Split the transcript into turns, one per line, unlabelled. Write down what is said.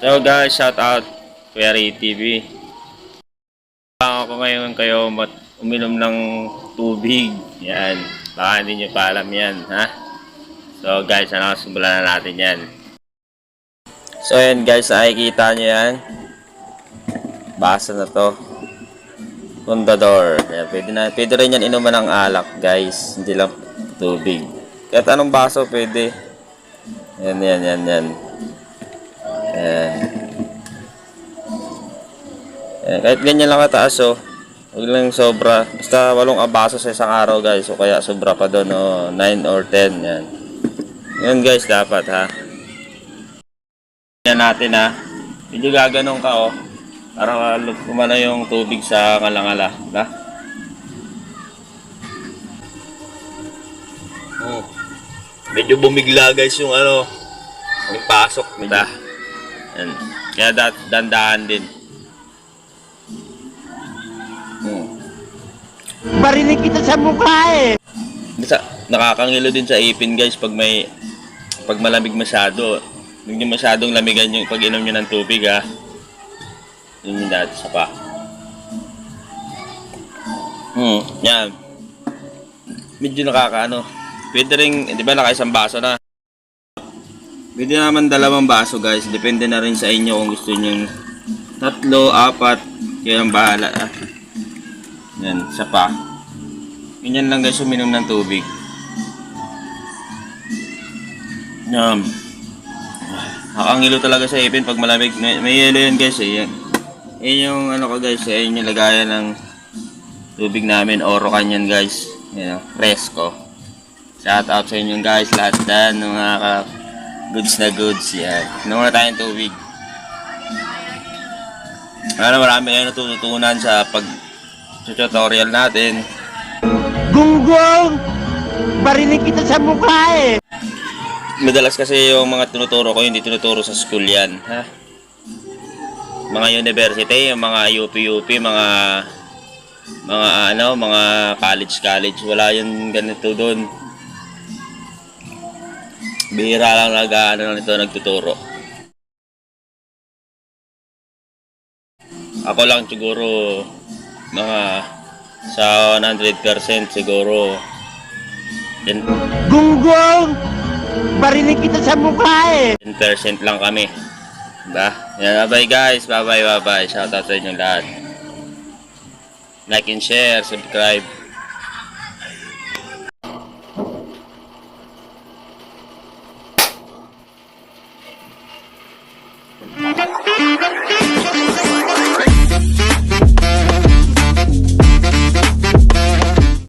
So guys, shout out Ray TV. Ako ngayon kayo uminom ng tubig. Yan. Baka hindi nyo pa alam yan, ha? So guys, ano, simulan na natin yan. So yan guys, nakikita nyo yan. Basa na to. Fundador. Yan, pwede, na, pwede rin yan inuman ng alak guys. Hindi lang tubig. Kahit anong baso pwede. Yan, yan, yan, yan. Yan. Yan. Kahit ganyan lang kataas oh. Huwag lang sobra. Basta walong abaso sa isang araw guys. O kaya sobra pa doon oh. 9 or 10. Yan. Yan guys dapat ha. Yan natin ha. Medyo gaganong ka oh. Para kumana yung tubig sa ngalangala. Ha?
Oh. Medyo bumigla guys yung ano, yung pasok.
Diba? Yan. Kaya dat dandahan din. Hmm.
Barinig kita sa mukha eh.
Sa, nakakangilo din sa ipin guys pag may pag malamig masyado. Huwag nyo masyadong lamigan yung pag inom nyo ng tubig ha. Yun yung dati sa pa. Hmm, yan. Medyo nakakaano. Pwede rin, di ba naka isang baso na. Pwede naman dalawang baso guys. Depende na rin sa inyo kung gusto nyo tatlo, apat. Kaya ang bahala ah. Yan, isa pa. Ganyan lang guys uminom ng tubig. Yum. Nakakangilo talaga sa ipin pag malamig. May, yelo yun guys eh. Yan, yan yung ano ko guys eh. Yan yung lagayan ng tubig namin. Oro kanyan guys. Yan, fresco. Shout out sa inyo guys. Lahat dyan. Mga ka- goods na goods. Yan. Na tayong tubig. Ano, marami kayo natututunan sa pag tutorial natin.
Gunggong! Barinig kita sa mukha eh.
Madalas kasi yung mga tinuturo ko, hindi tinuturo sa school yan. Ha? Mga university, yung mga UP-UP, mga mga ano, mga college-college, wala yung ganito doon. Bihira lang nag ano nito nagtuturo. Ako lang siguro mga sa 100% siguro 10,
Gunggong! Barinig kita sa mukha eh.
10% lang kami. Diba? Yan, bye guys. Bye bye, bye bye. Shoutout sa inyo lahat. Like and share, subscribe.